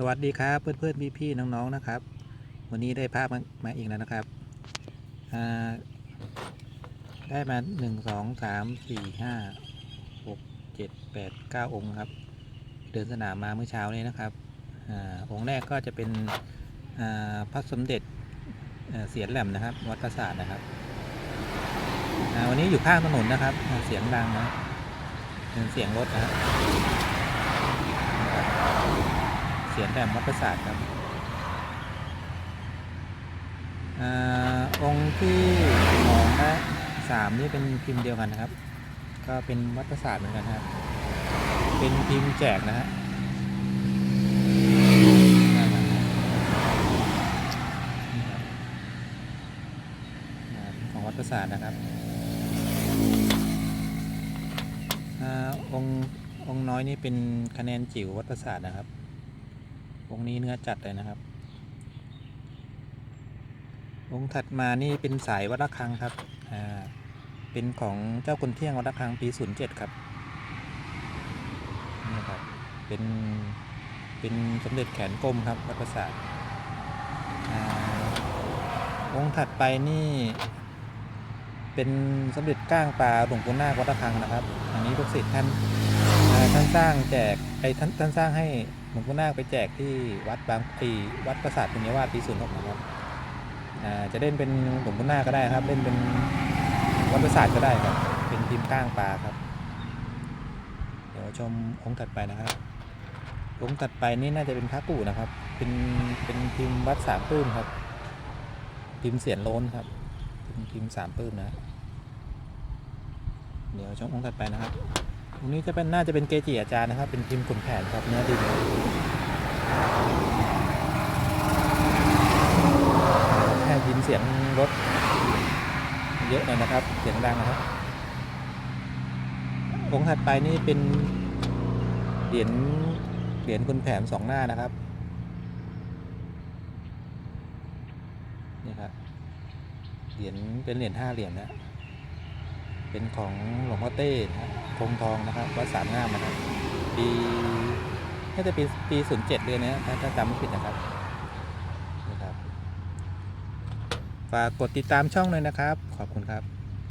สวัสดีครับเพื่อนเพื่อนพี่พี่น้องๆนะครับ วันนี้ได้ภาพมามาอีกแล้วนะครับได้มาหนึ่งสองสามสี่ห้าหกเจ็ดแปดเก้าองค์ครับ เดินสนามมาเมื่อเช้านี้นะครับอองค์แรกก็จะเป็นพระสมเด็จเเสียนแหลมนะครับ วัดประสาทนะครับวันนี้อยู่ข้างถนนนะครับ เสียงดังนะเป็นเสียงรถนะครับ เสียงแหลมวัดประสาทครับอาองค์ที่สองและสามนี่เป็นพิมพ์เดียวกันนะครับ ก็เป็นวัดประสาทเหมือนกันครับ เป็นพิมพ์แจกนะฮะนี่ครับของวัดประสาทนะครับอาองค์องค์น้อยนี่เป็นคะแนนจิ๋ววัดประสาทนะครับ องนี้เนื้อจัดเลยนะครับองถัดมานี่เป็นสายวัดระฆังครับ อ่า เป็นของเจ้าคุณเที่ยงวัดระฆังปี07ครับ นี่ครับ เป็น เป็นสมเด็จแขนกลมครับวัดประสาทอ่าองค์ถัดไปนี่ เป็นสมเด็จก้างปลาหลวงปู่นาควัดระฆังนะครับ อันนี้ลูกศิษย์ท่าน ท่านสร้างแจกไอ้ท่านท่านสร้างให้ หลวงปู่นาคไปแจกที่วัดบางปีวัดประสาทปุญญวาสปี06นะครับจะเล่นเป็นหลวงปู่นาคก็ได้ครับ เล่นเป็นวัดประสาทก็ได้ครับ เป็นพิมพ์ก้างปลาครับ เดี๋ยวชมองค์ถัดไปนะครับองค์ถัดไปนี่น่าจะเป็นพระกู่นะครับ เป็นเป็นพิมพ์วัดสามปื้มครับ พิมพ์เสียนโล้นครับเป็นพิมพ์สามปื้มนะ เดี๋ยวชมองค์ถัดไปนะครับ องนี้จะเป็นน่าจะเป็นเกจิอาจารย์นะครับ เป็นพิมพ์ขุนแผนครับเนื้อดินแค่ยินเสียงรถ เยอะหน่อยนะครับ เสียงดังนะครับองค์ถัดไปนี่เป็นเหรียญเหรียญคุณแผนสองหน้านะครับนี่ครับเหรียญเป็นเหรียญห้าเหรียญนะ เป็นของหลวงพ่อเต้นะคงทองนะครับวัดสามงามนะครับ ปีน่าจะปีปีศูนย์เจ็ดเลยนะถ้ถ้าจำไม่ผิดนะครับนะครับฝากกดติดตามช่องเลยนะครับ ขอบคุณครับ